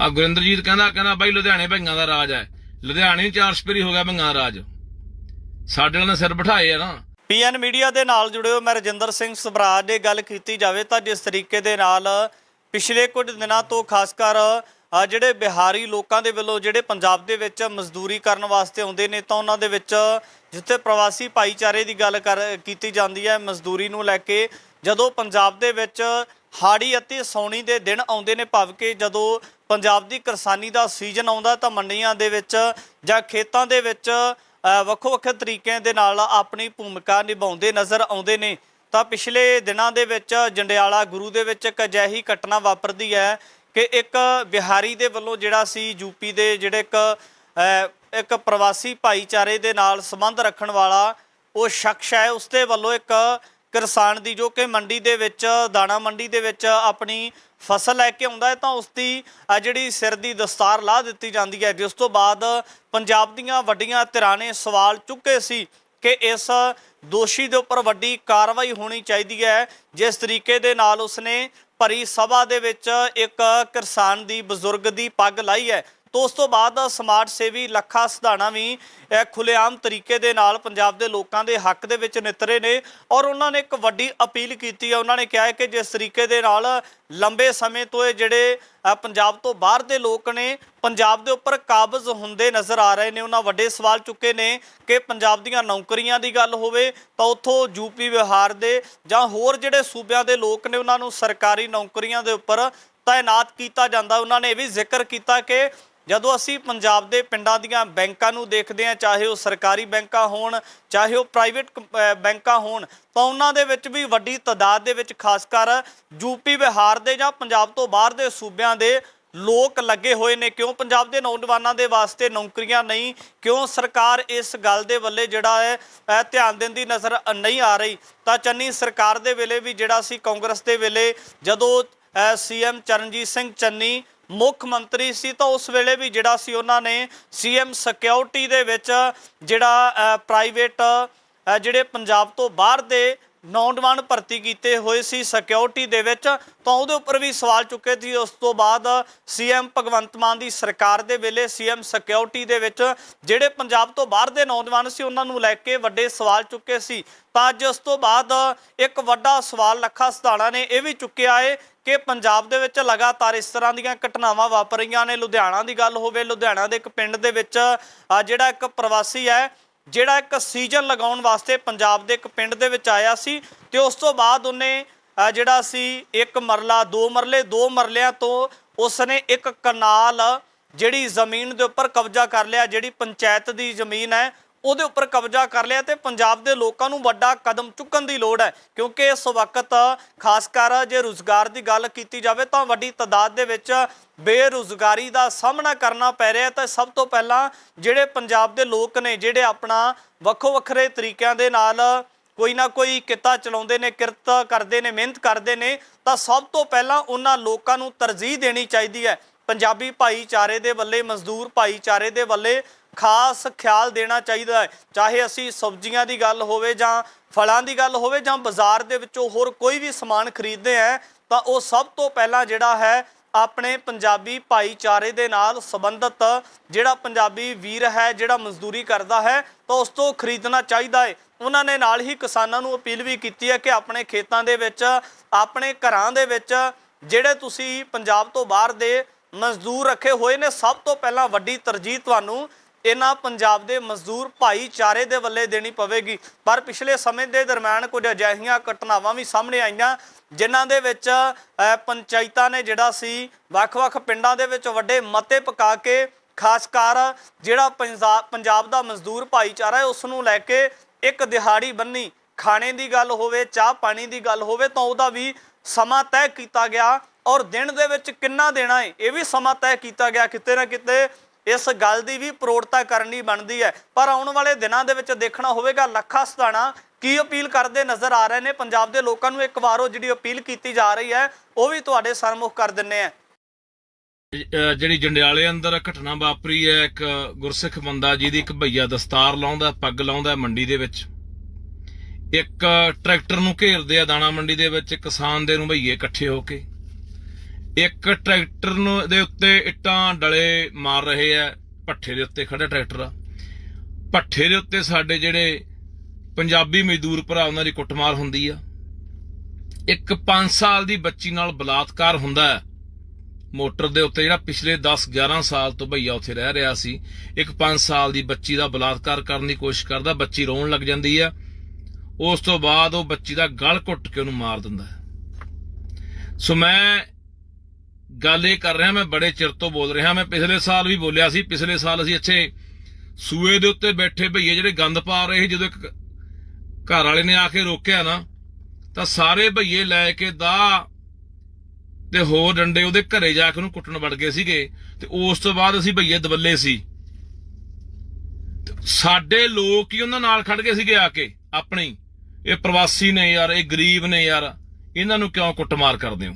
S2: ਆ ਗੁਰਿੰਦਰਜੀਤ ਕਹਿੰਦਾ ਕਹਿੰਦਾ ਬਾਈ ਲੁਧਿਆਣੇ ਭਈਆਂ ਦਾ ਰਾਜ ਹੈ। ਲੁਧਿਆਣੇ ਚਾਰ ਸਪੇਰੀ ਹੋ ਗਿਆ ਭਈਆਂ ਦਾ ਰਾਜ। ਸਾਡੇ ਨਾਲ ਸਿਰ ਬਿਠਾਏ ਆ ਨਾ।
S1: ਪੀਐਨ ਮੀਡੀਆ ਦੇ ਨਾਲ ਜੁੜਿਓ ਮੈਂ ਰਜਿੰਦਰ ਸਿੰਘ ਸਬਰਾਜ ਦੇ ਗੱਲ ਕੀਤੀ ਜਾਵੇ ਤਾਂ ਜਿਸ ਤਰੀਕੇ ਦੇ ਨਾਲ ਪਿਛਲੇ ਕੁਝ ਦਿਨਾਂ ਤੋਂ ਖਾਸ ਕਰ ਜਿਹੜੇ ਬਿਹਾਰੀ ਲੋਕਾਂ ਦੇ ਵੱਲੋਂ ਜਿਹੜੇ ਪੰਜਾਬ ਦੇ ਵਿੱਚ ਮਜ਼ਦੂਰੀ ਕਰਨ ਵਾਸਤੇ ਆਉਂਦੇ ਨੇ ਤਾਂ ਉਹਨਾਂ ਦੇ ਵਿੱਚ ਜਿੱਥੇ ਪ੍ਰਵਾਸੀ ਭਾਈਚਾਰੇ ਦੀ ਗੱਲ ਕਰ, ਕੀਤੀ ਜਾਂਦੀ ਹੈ ਮਜ਼ਦੂਰੀ ਨੂੰ ਲੈ ਕੇ, ਜਦੋਂ ਪੰਜਾਬ ਦੇ ਵਿੱਚ ਹਾੜੀ ਅਤੇ ਸੌਣੀ ਦੇ ਦਿਨ ਆਉਂਦੇ ਨੇ ਭਾਵ ਕਿ ਜਦੋਂ ਪੰਜਾਬ ਦੀ ਕਿਸਾਨੀ ਦਾ ਸੀਜ਼ਨ ਆਉਂਦਾ ਤਾਂ ਮੰਡੀਆਂ ਦੇ ਵਿੱਚ ਜਾਂ ਖੇਤਾਂ ਦੇ ਵਿੱਚ ਵੱਖੋ ਵੱਖ ਤਰੀਕਿਆਂ ਦੇ ਨਾਲ ਆਪਣੀ ਭੂਮਿਕਾ ਨਿਭਾਉਂਦੇ ਨਜ਼ਰ ਆਉਂਦੇ ਨੇ। ਤਾਂ ਪਿਛਲੇ ਦਿਨਾਂ ਦੇ ਵਿੱਚ ਜੰਡਿਆਲਾ ਗੁਰੂ ਦੇ ਵਿੱਚ ਇੱਕ ਅਜਿਹੀ ਘਟਨਾ ਵਾਪਰਦੀ ਹੈ ਕਿ ਇੱਕ ਬਿਹਾਰੀ ਦੇ ਵੱਲੋਂ ਜਿਹੜਾ ਸੀ ਯੂਪੀ ਦੇ ਜਿਹੜੇ ਇੱਕ ਇੱਕ ਪ੍ਰਵਾਸੀ ਭਾਈਚਾਰੇ ਦੇ ਨਾਲ ਸੰਬੰਧ ਰੱਖਣ ਵਾਲਾ, ਉਹ ਸ਼ਖਸ ਹੈ, ਉਸ ਦੇ ਵੱਲੋਂ ਇੱਕ ਕਿਸਾਨ ਦੀ ਜੋ ਕਿ ਮੰਡੀ ਦੇ ਵਿੱਚ, ਦਾਣਾ ਮੰਡੀ ਦੇ ਵਿੱਚ ਆਪਣੀ ਫਸਲ ਲੈ ਕੇ ਆਉਂਦਾ ਹੈ, ਤਾਂ ਉਸ ਦੀ ਜਿਹੜੀ ਸਿਰ ਦੀ ਦਸਤਾਰ ਲਾ ਦਿੱਤੀ ਜਾਂਦੀ ਹੈ। ਜਿਸ ਤੋਂ ਬਾਅਦ ਪੰਜਾਬ ਦੀਆਂ ਵੱਡੀਆਂ ਧਿਰਾਂ ਨੇ ਸਵਾਲ ਚੁੱਕੇ ਸੀ ਕਿ ਇਸ ਦੋਸ਼ੀ ਦੇ ਉੱਪਰ ਵੱਡੀ ਕਾਰਵਾਈ ਹੋਣੀ ਚਾਹੀਦੀ ਹੈ। ਜਿਸ ਤਰੀਕੇ ਦੇ ਨਾਲ ਉਸਨੇ ਭਰੀ ਸਭਾ ਦੇ ਵਿੱਚ ਇੱਕ ਕਿਸਾਨ ਦੀ ਬਜ਼ੁਰਗ ਦੀ ਪੱਗ ਲਾਈ ਹੈ। ਤੋਂ ਉਸ ਤੋਂ ਬਾਅਦ ਸਮਾਜ ਸੇਵੀ ਲੱਖਾ ਸਧਾਣਾ ਵੀ ਅ, ਖੁੱਲੇਆਮ ਤਰੀਕੇ ਦੇ ਨਾਲ ਪੰਜਾਬ ਦੇ ਲੋਕਾਂ ਦੇ ਹੱਕ ਦੇ ਵਿੱਚ ਨਿਤਰੇ ਨੇ ਔਰ ਉਹਨਾਂ ਨੇ ਇੱਕ ਵੱਡੀ ਅਪੀਲ ਕੀਤੀ ਹੈ। ਉਹਨਾਂ ਨੇ ਕਿਹਾ ਹੈ ਕਿ ਜਿਸ ਤਰੀਕੇ ਦੇ ਨਾਲ ਲੰਬੇ ਸਮੇਂ ਤੋਂ ਇਹ ਜਿਹੜੇ ਪੰਜਾਬ ਤੋਂ ਬਾਹਰ ਦੇ ਲੋਕ ਨੇ ਪੰਜਾਬ ਦੇ ਉੱਪਰ ਕਾਬਜ਼ ਹੁੰਦੇ ਨਜ਼ਰ ਆ ਰਹੇ ਨੇ। ਉਹਨਾਂ ਵੱਡੇ ਸਵਾਲ ਚੁੱਕੇ ਨੇ ਕਿ ਪੰਜਾਬ ਦੀਆਂ ਨੌਕਰੀਆਂ ਦੀ ਗੱਲ ਹੋਵੇ ਤਾਂ ਉੱਥੋਂ ਯੂਪੀ ਵਿਹਾਰ ਦੇ ਜਾਂ ਹੋਰ ਜਿਹੜੇ ਸੂਬਿਆਂ ਦੇ ਲੋਕ ਨੇ ਉਹਨਾਂ ਨੂੰ ਸਰਕਾਰੀ ਨੌਕਰੀਆਂ ਦੇ ਉੱਪਰ ਤਾਇਨਾਤ ਕੀਤਾ ਜਾਂਦਾ। ਉਹਨਾਂ ਨੇ ਇਹ ਵੀ ਜ਼ਿਕਰ ਕੀਤਾ ਕਿ ਜਦੋਂ ਅਸੀਂ ਪੰਜਾਬ ਦੇ ਪਿੰਡਾਂ ਦੀਆਂ ਬੈਂਕਾਂ ਨੂੰ ਦੇਖਦੇ ਹਾਂ, ਚਾਹੇ ਉਹ ਸਰਕਾਰੀ ਬੈਂਕਾਂ ਹੋਣ, ਚਾਹੇ ਉਹ ਪ੍ਰਾਈਵੇਟ ਬੈਂਕਾਂ ਹੋਣ, ਤਾਂ ਉਹਨਾਂ ਦੇ ਵਿੱਚ ਵੀ ਵੱਡੀ ਤਾਦਾਦ ਦੇ ਵਿੱਚ ਖਾਸ ਕਰ ਯੂਪੀ ਬਿਹਾਰ ਦੇ ਜਾਂ ਪੰਜਾਬ ਤੋਂ ਬਾਹਰ ਦੇ ਸੂਬਿਆਂ ਦੇ ਲੋਕ ਲੱਗੇ ਹੋਏ ਨੇ। ਕਿਉਂ ਪੰਜਾਬ ਦੇ ਨੌਜਵਾਨਾਂ ਦੇ ਵਾਸਤੇ ਨੌਕਰੀਆਂ ਨਹੀਂ, ਕਿਉਂ ਸਰਕਾਰ ਇਸ ਗੱਲ ਦੇ ਵੱਲੇ ਜਿਹੜਾ ਹੈ ਧਿਆਨ ਦਿੰਦੀ ਨਜ਼ਰ ਨਹੀਂ ਆ ਰਹੀ? ਤਾਂ ਚੰਨੀ ਸਰਕਾਰ ਦੇ ਵੇਲੇ ਵੀ ਜਿਹੜਾ ਸੀ ਕਾਂਗਰਸ ਦੇ ਵੇਲੇ, ਜਦੋਂ ਸੀਐਮ ਚਰਨਜੀਤ ਸਿੰਘ ਚੰਨੀ ਮੁੱਖ ਮੰਤਰੀ ਸੀ ਤਾਂ ਉਸ ਵੇਲੇ ਵੀ ਜਿਹੜਾ ਸੀ ਉਹਨਾਂ ਨੇ ਸੀਐਮ ਸਿਕਿਉਰਿਟੀ ਦੇ ਵਿੱਚ ਜਿਹੜਾ ਪ੍ਰਾਈਵੇਟ ਜਿਹੜੇ ਪੰਜਾਬ ਤੋਂ ਬਾਹਰ ਦੇ ਨੌਜਵਾਨ ਭਰਤੀ ਕੀਤੇ ਹੋਏ ਸੀ ਸਿਕਿਉਰਿਟੀ ਦੇ ਵਿੱਚ, ਤਾਂ ਉਹਦੇ ਉੱਪਰ ਵੀ ਸਵਾਲ ਚੁੱਕੇ ਸੀ। ਉਸ ਤੋਂ ਬਾਅਦ ਸੀਐਮ ਭਗਵੰਤ ਮਾਨ ਦੀ ਸਰਕਾਰ ਦੇ ਵੇਲੇ ਸੀਐਮ ਸਿਕਿਉਰਿਟੀ ਦੇ ਵਿੱਚ, ਜਿਹੜੇ ਪੰਜਾਬ ਤੋਂ ਬਾਹਰ ਦੇ ਨੌਜਵਾਨ ਸੀ, ਉਹਨਾਂ ਨੂੰ ਲੈ ਕੇ ਵੱਡੇ ਸਵਾਲ ਚੁੱਕੇ ਸੀ। ਤਾਂ ਅੱਜ ਉਸ ਤੋਂ ਬਾਅਦ ਇੱਕ ਵੱਡਾ ਸਵਾਲ ਲੱਖਾ ਸਧਾਣਾ ਨੇ ਇਹ ਵੀ ਚੁੱਕਿਆ ਹੈ ਕਿ ਪੰਜਾਬ ਦੇ ਵਿੱਚ ਲਗਾਤਾਰ ਇਸ ਤਰ੍ਹਾਂ ਦੀਆਂ ਘਟਨਾਵਾਂ ਵਾਪਰ ਰਹੀਆਂ ਨੇ। ਲੁਧਿਆਣਾ ਦੀ ਗੱਲ ਹੋਵੇ, ਲੁਧਿਆਣਾ ਦੇ ਇੱਕ ਪਿੰਡ ਦੇ ਵਿੱਚ ਜਿਹੜਾ ਇੱਕ ਪ੍ਰਵਾਸੀ ਹੈ ਜਿਹੜਾ ਇੱਕ ਸੀਜ਼ਨ ਲਗਾਉਣ ਵਾਸਤੇ ਪੰਜਾਬ ਦੇ ਇੱਕ ਪਿੰਡ ਦੇ ਵਿੱਚ ਆਇਆ ਸੀ ਤੇ ਉਸ ਤੋਂ ਬਾਅਦ ਉਹਨੇ ਜਿਹੜਾ ਸੀ ਇੱਕ ਮਰਲਾ, ਦੋ ਮਰਲੇ, ਦੋ ਮਰਲਿਆਂ ਤੋਂ ਉਸਨੇ ਇੱਕ ਕਨਾਲ ਜਿਹੜੀ ਜ਼ਮੀਨ ਦੇ ਉੱਪਰ ਕਬਜ਼ਾ ਕਰ ਲਿਆ, ਜਿਹੜੀ ਪੰਚਾਇਤ ਦੀ ਜ਼ਮੀਨ ਹੈ ਉਹਦੇ ਉੱਪਰ ਕਬਜ਼ਾ ਕਰ ਲਿਆ ਤੇ ਪੰਜਾਬ ਦੇ ਲੋਕਾਂ ਨੂੰ ਵੱਡਾ ਕਦਮ ਚੁੱਕਣ ਦੀ ਲੋੜ ਹੈ। ਕਿਉਂਕਿ ਇਸ ਵਕਤ ਖਾਸ ਕਰ ਜੇ ਰੁਜ਼ਗਾਰ ਦੀ ਗੱਲ ਕੀਤੀ ਜਾਵੇ ਤਾਂ ਵੱਡੀ ਤਾਦਾਦ ਦੇ ਵਿੱਚ ਬੇਰੁਜ਼ਗਾਰੀ ਦਾ ਸਾਹਮਣਾ ਕਰਨਾ ਪੈ ਰਿਹਾ ਤਾਂ ਸਭ ਤੋਂ ਪਹਿਲਾਂ ਜਿਹੜੇ ਪੰਜਾਬ ਦੇ ਲੋਕ ਨੇ, ਜਿਹੜੇ ਆਪਣਾ ਵੱਖੋ ਵੱਖਰੇ ਤਰੀਕਿਆਂ ਦੇ ਨਾਲ ਕੋਈ ਨਾ ਕੋਈ ਕਿੱਤਾ ਚਲਾਉਂਦੇ ਨੇ, ਕਿਰਤ ਕਰਦੇ ਨੇ, ਮਿਹਨਤ ਕਰਦੇ ਨੇ, ਤਾਂ ਸਭ ਤੋਂ ਪਹਿਲਾਂ ਉਹਨਾਂ ਲੋਕਾਂ ਨੂੰ ਤਰਜੀਹ ਦੇਣੀ ਚਾਹੀਦੀ ਹੈ। ਪੰਜਾਬੀ ਭਾਈਚਾਰੇ ਦੇ ਵੱਲੇ, ਮਜ਼ਦੂਰ ਭਾਈਚਾਰੇ ਦੇ ਵੱਲੇ ਖਾਸ ਖਿਆਲ ਦੇਣਾ ਚਾਹੀਦਾ ਹੈ। ਚਾਹੇ ਅਸੀਂ ਸਬਜ਼ੀਆਂ ਦੀ ਗੱਲ ਹੋਵੇ ਜਾਂ ਫਲਾਂ ਦੀ ਗੱਲ ਹੋਵੇ ਜਾਂ ਬਾਜ਼ਾਰ ਦੇ ਵਿੱਚੋਂ ਹੋਰ ਕੋਈ ਵੀ ਸਮਾਨ ਖਰੀਦਦੇ ਆ ਤਾਂ ਉਹ ਸਭ ਤੋਂ ਪਹਿਲਾਂ ਜਿਹੜਾ ਹੈ ਆਪਣੇ ਪੰਜਾਬੀ ਭਾਈਚਾਰੇ ਦੇ ਨਾਲ ਸੰਬੰਧਿਤ ਜਿਹੜਾ ਪੰਜਾਬੀ ਵੀਰ ਹੈ, ਜਿਹੜਾ ਮਜ਼ਦੂਰੀ ਕਰਦਾ ਹੈ, ਤਾਂ ਉਸ ਤੋਂ ਖਰੀਦਣਾ ਚਾਹੀਦਾ ਹੈ। ਉਹਨਾਂ ਨੇ ਨਾਲ ਹੀ ਕਿਸਾਨਾਂ ਨੂੰ ਅਪੀਲ ਵੀ ਕੀਤੀ ਹੈ ਕਿ ਆਪਣੇ ਖੇਤਾਂ ਦੇ ਵਿੱਚ, ਆਪਣੇ ਘਰਾਂ ਦੇ ਵਿੱਚ, ਜਿਹੜੇ ਤੁਸੀਂ ਪੰਜਾਬ ਤੋਂ ਬਾਹਰ ਦੇ ਮਜ਼ਦੂਰ ਰੱਖੇ ਹੋਏ ਨੇ। ਸਭ ਤੋਂ ਪਹਿਲਾਂ ਵੱਡੀ ਤਰਜੀਹ ਤੁਹਾਨੂੰ ਇਹਨਾਂ ਪੰਜਾਬ ਦੇ ਮਜ਼ਦੂਰ ਭਾਈਚਾਰੇ ਦੇ ਵੱਲੇ ਦੇਣੀ ਪਵੇਗੀ। ਪਰ ਪਿਛਲੇ ਸਮੇਂ ਦੇ ਦਰਮਿਆਨ ਕੁਝ ਅਜਿਹੀਆਂ ਘਟਨਾਵਾਂ ਵੀ ਸਾਹਮਣੇ ਆਈਆਂ, ਜਿਨ੍ਹਾਂ ਦੇ ਵਿੱਚ ਪੰਚਾਇਤਾਂ ਨੇ ਜਿਹੜਾ ਸੀ, ਵੱਖ-ਵੱਖ ਪਿੰਡਾਂ ਦੇ ਵਿੱਚ ਵੱਡੇ ਮਤੇ ਪਕਾ ਕੇ, ਖਾਸ ਕਰ ਜਿਹੜਾ ਪੰਜਾਬ ਪੰਜਾਬ ਦਾ ਮਜ਼ਦੂਰ ਭਾਈਚਾਰਾ ਹੈ ਉਸ ਨੂੰ ਲੈ ਕੇ ਇੱਕ ਦਿਹਾੜੀ ਬੰਨੀ। ਖਾਣੇ ਦੀ ਗੱਲ ਹੋਵੇ ਚਾਹ ਪਾਣੀ ਦੀ ਗੱਲ ਹੋਵੇ, ਤਾਂ ਉਹਦਾ ਵੀ ਸਮਾਂ ਤੈਅ ਕੀਤਾ ਗਿਆ। ਔਰ ਦਿਨ ਦੇ ਵਿੱਚ ਕਿੰਨਾ ਦੇਣਾ ਹੈ ਇਹ ਵੀ ਸਮਾਂ ਤੈਅ ਕੀਤਾ ਗਿਆ ਕਿਤੇ ਨਾ ਕਿਤੇ ਇਸ ਗੱਲ ਦੀ ਵੀ ਪ੍ਰੋੜਤਾ ਕਰਨੀ ਬਣਦੀ ਹੈ। ਪਰ ਆਉਣ ਵਾਲੇ ਦਿਨਾਂ ਦੇ ਵਿੱਚ ਦੇਖਣਾ ਹੋਵੇਗਾ, ਲੱਖਾ ਸਧਾਣਾ ਕੀ ਅਪੀਲ ਕਰਦੇ ਨਜ਼ਰ ਆ ਰਹੇ ਨੇ? ਪੰਜਾਬ ਦੇ ਲੋਕਾਂ ਨੂੰ ਇੱਕ ਵਾਰ ਉਹ ਜਿਹੜੀ ਅਪੀਲ ਕੀਤੀ ਜਾ ਰਹੀ ਹੈ, ਉਹ ਵੀ ਤੁਹਾਡੇ ਸਾਹਮਣੇ ਕਰ ਦਿੰਨੇ ਆ।
S2: ਜਿਹੜੀ ਜੰਡਿਆਲੇ ਅੰਦਰ ਘਟਨਾ ਵਾਪਰੀ ਹੈ, ਇੱਕ ਗੁਰਸਿੱਖ ਬੰਦਾ ਜਿਹਦੀ ਇੱਕ ਭਈਆ ਦਸਤਾਰ ਲਾਉਂਦਾ, ਪੱਗ ਲਾਉਂਦਾ ਮੰਡੀ ਦੇ ਵਿੱਚ। ਇੱਕ ਟਰੈਕਟਰ ਨੂੰ ਘੇਰਦੇ ਆ ਦਾਣਾ ਮੰਡੀ ਦੇ ਵਿੱਚ, ਕਿਸਾਨ ਦੇ ਨੂੰ ਭਈਏ ਇਕੱਠੇ ਹੋ ਕੇ। ਇੱਕ ਟਰੈਕਟਰ ਨੂੰ ਦੇ ਉੱਤੇ ਇੱਟਾਂ ਡਲੇ ਮਾਰ ਰਹੇ ਆ ਪੱਠੇ ਦੇ ਉੱਤੇ ਖੜਾ ਟਰੈਕਟਰ ਆ। ਪੱਠੇ ਦੇ ਉੱਤੇ ਸਾਡੇ ਜਿਹੜੇ ਪੰਜਾਬੀ ਮਜ਼ਦੂਰ ਭਰਾ, ਉਹਨਾਂ ਦੀ ਕੁੱਟਮਾਰ ਹੁੰਦੀ ਆ। ਇੱਕ 5 ਸਾਲ ਦੀ ਬੱਚੀ ਨਾਲ ਬਲਾਤਕਾਰ ਹੁੰਦਾ ਹੈ। ਮੋਟਰ ਦੇ ਉੱਤੇ ਜਿਹੜਾ ਪਿਛਲੇ 10 11 ਸਾਲ ਤੋਂ ਭਈਆ ਉੱਥੇ ਰਹਿ ਰਿਹਾ ਸੀ, ਇੱਕ 5 ਸਾਲ ਦੀ ਬੱਚੀ ਦਾ ਬਲਾਤਕਾਰ ਕਰਨ ਦੀ ਕੋਸ਼ਿਸ਼ ਕਰਦਾ, ਬੱਚੀ ਰੋਣ ਲੱਗ ਜਾਂਦੀ ਆ। ਉਸ ਤੋਂ ਬਾਅਦ ਉਹ ਬੱਚੀ ਦਾ ਗਲ ਘੁੱਟ ਕੇ ਉਹਨੂੰ ਮਾਰ ਦਿੰਦਾ ਸੋ ਮੈਂ ਗੱਲ ਇਹ ਕਰ ਰਿਹਾ, ਮੈਂ ਬੜੇ ਚਿਰ ਤੋਂ ਬੋਲ ਰਿਹਾ, ਮੈਂ ਪਿਛਲੇ ਸਾਲ ਵੀ ਬੋਲਿਆ ਸੀ, ਪਿਛਲੇ ਸਾਲ ਅਸੀਂ ਇੱਥੇ ਸੂਏ ਦੇ ਉੱਤੇ ਬੈਠੇ ਭਈਏ, ਜਿਹੜੇ ਗੰਦ ਪਾ ਰਹੇ ਸੀ, ਜਦੋਂ ਇੱਕ ਘਰ ਵਾਲੇ ਨੇ ਆ ਕੇ ਰੋਕਿਆ ਨਾ, ਤਾਂ ਸਾਰੇ ਭਈਏ ਲੈ ਕੇ ਦਾ ਤੇ ਹੋਰ ਡੰਡੇ ਉਹਦੇ ਘਰੇ ਜਾ ਕੇ ਉਹਨੂੰ ਕੁੱਟਣ ਵੜ ਗਏ ਸੀਗੇ, ਤੇ ਉਸ ਤੋਂ ਬਾਅਦ ਅਸੀਂ ਭਈਏ ਦਬੱਲੇ ਸੀ। ਸਾਡੇ ਲੋਕ ਹੀ ਉਹਨਾਂ ਨਾਲ ਖੜ ਗਏ ਸੀਗੇ ਆ ਕੇ, ਆਪਣੇ। ਇਹ ਪ੍ਰਵਾਸੀ ਨੇ ਯਾਰ, ਇਹ ਗਰੀਬ ਨੇ ਯਾਰ, ਇਹਨਾਂ ਨੂੰ ਕਿਉਂ ਕੁੱਟਮਾਰ ਕਰਦੇ ਹੋ?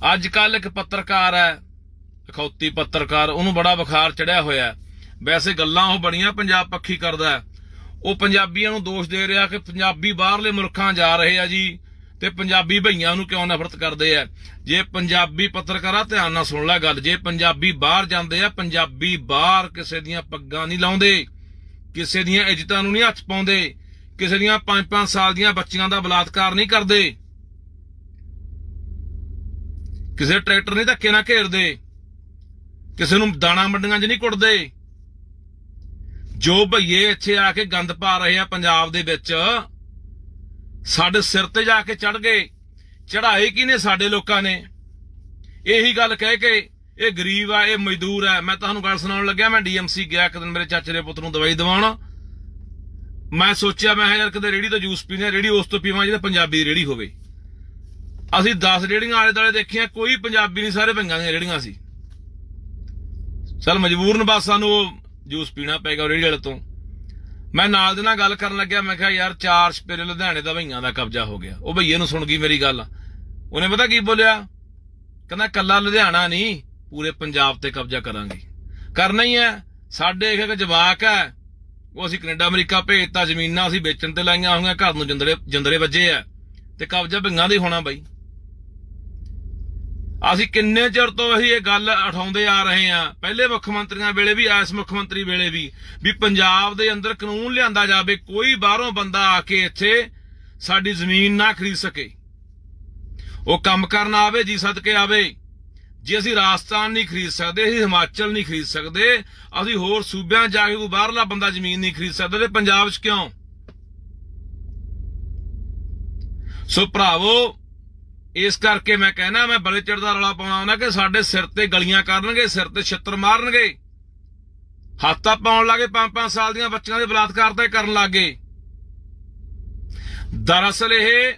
S2: ਅੱਜ ਕੱਲ ਇੱਕ ਪੱਤਰਕਾਰ ਹੈ ਅਖੌਤੀ ਪੱਤਰਕਾਰ, ਉਹਨੂੰ ਬੜਾ ਬੁਖਾਰ ਚੜਿਆ ਹੋਇਆ ਵੈਸੇ ਗੱਲਾਂ ਉਹ ਬੜੀਆਂ ਪੰਜਾਬ ਪੱਖੀ ਕਰਦਾ ਉਹ ਪੰਜਾਬੀਆਂ ਨੂੰ ਦੋਸ਼ ਦੇ ਰਿਹਾ ਕਿ ਪੰਜਾਬੀ ਬਾਹਰਲੇ ਮੁਲਕਾਂ ਜਾ ਰਹੇ ਆ ਜੀ ਤੇ ਪੰਜਾਬੀ ਭਈਆਂ ਨੂੰ ਕਿਉਂ ਨਫ਼ਰਤ ਕਰਦੇ ਆ। ਜੇ ਪੰਜਾਬੀ ਪੱਤਰਕਾਰਾ ਧਿਆਨ ਨਾਲ ਸੁਣ ਲੈ ਗੱਲ, ਜੇ ਪੰਜਾਬੀ ਬਾਹਰ ਜਾਂਦੇ ਆ, ਪੰਜਾਬੀ ਬਾਹਰ ਕਿਸੇ ਦੀਆਂ ਪੱਗਾਂ ਨਹੀਂ ਲਾਉਂਦੇ, ਕਿਸੇ ਦੀਆਂ ਇੱਜ਼ਤਾਂ ਨੂੰ ਨਹੀਂ ਹੱਥ ਪਾਉਂਦੇ, ਕਿਸੇ ਦੀਆਂ 5-5 ਸਾਲ ਦੀਆਂ ਬੱਚੀਆਂ ਦਾ ਬਲਾਤਕਾਰ ਨਹੀਂ ਕਰਦੇ। ਕਿਸੇ ਟਰੈਕਟਰ ਨਹੀਂ ਧੱਕੇ ਨਾਲ ਘੇਰਦੇ, ਕਿਸੇ ਨੂੰ ਦਾਣਾ ਮੰਡੀਆਂ 'ਚ ਨਹੀਂ ਕੁੱਟਦੇ। ਜੋ ਭਈਏ ਇੱਥੇ ਆ ਕੇ ਗੰਦ ਪਾ ਰਹੇ ਆ ਪੰਜਾਬ ਦੇ ਵਿੱਚ, ਸਾਡੇ ਸਿਰ ਤੇ ਜਾ ਕੇ ਚੜ ਗਏ ਚੜਾਈ ਕਿਨੇ ਸਾਡੇ ਲੋਕਾਂ ਨੇ? ਇਹੀ ਗੱਲ ਕਹਿ ਕੇ ਇਹ ਗਰੀਬ ਆ, ਇਹ ਮਜ਼ਦੂਰ ਆ। ਮੈਂ ਤੁਹਾਨੂੰ ਗੱਲ ਸੁਣਾਉਣ ਲੱਗਿਆ, ਮੈਂ ਡੀਐਮਸੀ ਗਿਆ ਇੱਕ ਦਿਨ ਮੇਰੇ ਚਾਚੇ ਦੇ ਪੁੱਤ ਨੂੰ ਦਵਾਈ ਦਿਵਾਉਣ। ਮੈਂ ਸੋਚਿਆ, ਮੈਂ ਕਿਹਾ ਯਾਰ ਕਿਤੇ ਰੇੜੀ ਤੋਂ ਜੂਸ ਪੀਣੇ ਰੇੜੀ ਉਸ ਤੋਂ ਪੀਵਾਂ ਜਿਹੜਾ ਪੰਜਾਬੀ ਰੇੜੀ ਹੋਵੇ। ਅਸੀਂ 10 ਰੇੜੀਆਂ ਆਲੇ ਦੁਆਲੇ ਦੇਖੀਆਂ, ਕੋਈ ਪੰਜਾਬੀ ਨਹੀਂ, ਸਾਰੇ ਭੰਗਾਂ ਦੀਆਂ ਰੇੜੀਆਂ ਸੀ। ਚਲ ਮਜਬੂਰਨ ਬਸ ਸਾਨੂੰ ਉਹ ਜੂਸ ਪੀਣਾ ਪਏਗਾ ਰੇੜੀ ਵਾਲੇ ਤੋਂ। ਮੈਂ ਨਾਲ ਦੇ ਨਾਲ ਗੱਲ ਕਰਨ ਲੱਗਿਆ, ਮੈਂ ਕਿਹਾ, ਯਾਰ, ਚਾਰ ਸਪੇਰੇ ਲੁਧਿਆਣੇ ਦਾ ਭਈਆਂ ਦਾ ਕਬਜ਼ਾ ਹੋ ਗਿਆ। ਉਹ ਭਈਏ ਨੂੰ ਸੁਣ ਗਈ ਮੇਰੀ ਗੱਲ। ਉਹਨੇ ਪਤਾ ਕੀ ਬੋਲਿਆ? ਕਹਿੰਦਾ, ਕੱਲਾ ਲੁਧਿਆਣਾ ਨਹੀਂ, ਪੂਰੇ ਪੰਜਾਬ ਤੇ ਕਬਜ਼ਾ ਕਰਾਂਗੇ। ਕਰਨਾ ਹੀ ਹੈ, ਸਾਡੇ ਇੱਕ ਜਵਾਕ ਹੈ, ਉਹ ਅਸੀਂ ਕੈਨੇਡਾ, ਅਮਰੀਕਾ ਭੇਜਤਾ, ਜ਼ਮੀਨਾਂ ਅਸੀਂ ਵੇਚਣ ਤੇ ਲਾਈਆਂ ਹੋਈਆਂ, ਘਰ ਨੂੰ ਜੰਦਰੇ ਜੰਦਰੇ ਵੱਜੇ ਆ। ਤੇ ਕਬਜ਼ਾ ਭਈਆਂ ਦਾ ਹੀ ਹੋਣਾ ਬਾਈ। ਅਸੀਂ ਕਿੰਨੇ ਚਿਰ ਤੋਂ ਅਸੀਂ ਇਹ ਗੱਲ ਉਠਾਉਂਦੇ ਆ ਰਹੇ ਆ। ਪਹਿਲੇ ਮੁੱਖ ਮੰਤਰੀਆਂ ਵੇਲੇ ਵੀ, ਇਸ ਮੁੱਖ ਮੰਤਰੀ ਵੇਲੇ ਵੀ ਵੀ ਪੰਜਾਬ ਦੇ ਅੰਦਰ ਕਾਨੂੰਨ ਲਿਆਂਦਾ ਜਾਵੇ, ਕੋਈ ਬਾਹਰੋਂ ਬੰਦਾ ਆ ਕੇ ਇੱਥੇ ਸਾਡੀ ਜ਼ਮੀਨ ਨਾ ਖਰੀਦ ਸਕੇ। ਉਹ ਕੰਮ ਕਰਨ ਆਵੇ, ਜੀ ਸਦਕੇ ਆਵੇ। ਜੇ ਅਸੀਂ ਰਾਜਸਥਾਨ ਨਹੀਂ ਖਰੀਦ ਸਕਦੇ, ਅਸੀਂ ਹਿਮਾਚਲ ਨਹੀਂ ਖਰੀਦ ਸਕਦੇ, ਅਸੀਂ ਹੋਰ ਸੂਬਿਆਂ 'ਚ ਜਾ ਕੇ ਕੋਈ ਬਾਹਰਲਾ ਬੰਦਾ ਜ਼ਮੀਨ ਨਹੀਂ ਖਰੀਦ ਸਕਦਾ, ਤੇ ਪੰਜਾਬ 'ਚ ਕਿਉਂ? ਸੋ ਭਰਾਵੋ ਇਸ ਕਰਕੇ ਮੈਂ ਕਹਿਣਾ, ਮੈਂ ਬੜੇ ਚਿਰ ਦਾ ਰੌਲਾ ਪਾਉਣਾ ਹੁੰਦਾ ਕਿ ਸਾਡੇ ਸਿਰ ਤੇ ਗਲੀਆਂ ਕਰਨਗੇ, ਸਿਰ ਤੇ ਛਿੱਤਰ ਮਾਰਨਗੇ। ਹੱਥਾਂ ਪਾਉਣ ਲੱਗੇ 5-5 ਸਾਲ ਦੀਆਂ ਬੱਚੀਆਂ ਦੇ ਬਲਾਤਕਾਰ ਤੇ ਕਰਨ ਲੱਗੇ। ਦਰਅਸਲ ਇਹ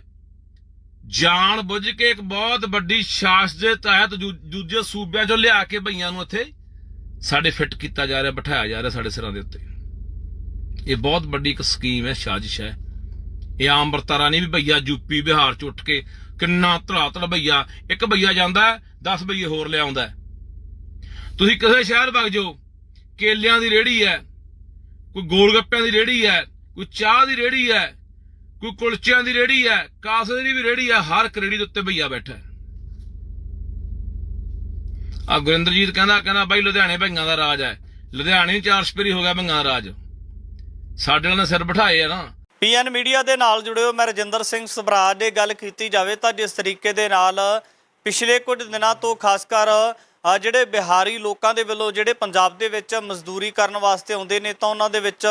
S2: ਜਾਣ ਬੁੱਝ ਕੇ ਇੱਕ ਬਹੁਤ ਵੱਡੀ ਸ਼ਾਸ ਦੇ ਤਹਿਤ ਦੂਜੇ ਸੂਬਿਆਂ ਚੋਂ ਲਿਆ ਕੇ ਭਈਆਂ ਨੂੰ ਇੱਥੇ ਸਾਡੇ ਫਿੱਟ ਕੀਤਾ ਜਾ ਰਿਹਾ, ਬਿਠਾਇਆ ਜਾ ਰਿਹਾ ਸਾਡੇ ਸਿਰਾਂ ਦੇ ਉੱਤੇ। ਇਹ ਬਹੁਤ ਵੱਡੀ ਇੱਕ ਸਕੀਮ ਹੈ, ਸਾਜ਼ਿਸ਼ ਹੈ। ਇਹ ਆਮ ਵਰਤਾਰਾ ਨਹੀਂ ਵੀ ਭਈਆ ਯੂਪੀ ਬਿਹਾਰ ਚ ਉੱਠ ਕੇ ਕਿੰਨਾ ਧੜਾਤੜ ਭਈਆ ਇੱਕ ਭਈਆ ਜਾਂਦਾ 10 ਭਈਏ ਹੋਰ ਲਿਆਉਂਦਾ ਤੁਸੀਂ ਕਿਸੇ ਸ਼ਹਿਰ ਵਗ ਜਾਓ, ਕੇਲਿਆਂ ਦੀ ਰੇੜੀ ਹੈ, ਕੋਈ ਗੋਲ ਗੱਪਿਆਂ ਦੀ ਰੇੜੀ ਹੈ, ਕੋਈ ਚਾਹ ਦੀ ਰੇੜੀ ਹੈ, ਕੋਈ ਕੁਲਚਿਆਂ ਦੀ ਰੇੜੀ ਹੈ, ਕਾਸੇ ਦੀ ਵੀ ਰੇੜੀ ਹੈ, ਹਰ ਇੱਕ ਰੇੜੀ ਦੇ ਉੱਤੇ ਭਈਆ ਬੈਠਾ ਹੈ। ਆ ਗੁਰਿੰਦਰਜੀਤ ਕਹਿੰਦਾ ਕਹਿੰਦਾ, ਬਾਈ ਲੁਧਿਆਣੇ ਭਈਆਂ ਦਾ ਰਾਜ ਹੈ। ਲੁਧਿਆਣੇ ਹੀ ਚਾਰ ਸਪੇਰੀ ਹੋ ਗਿਆ ਭਈਆਂ ਦਾ ਰਾਜ। ਸਾਡੇ ਨਾਲ ਸਿਰ ਬਿਠਾਏ ਆ ਨਾ।
S1: ਪੀਐਨ ਮੀਡੀਆ ਦੇ ਨਾਲ ਜੁੜੇ ਹੋ ਮੈਂ ਰਜਿੰਦਰ ਸਿੰਘ ਸਬਰਾਜ ਦੇ ਗੱਲ ਕੀਤੀ ਜਾਵੇ ਤਾਂ ਜਿਸ ਤਰੀਕੇ ਦੇ ਨਾਲ ਪਿਛਲੇ ਕੁਝ ਦਿਨਾਂ ਤੋਂ ਖਾਸ ਕਰ ਜਿਹੜੇ ਬਿਹਾਰੀ ਲੋਕਾਂ ਦੇ ਵੱਲੋਂ, ਜਿਹੜੇ ਪੰਜਾਬ ਦੇ ਵਿੱਚ ਮਜ਼ਦੂਰੀ ਕਰਨ ਵਾਸਤੇ ਆਉਂਦੇ ਨੇ ਤਾਂ ਉਹਨਾਂ ਦੇ ਵਿੱਚ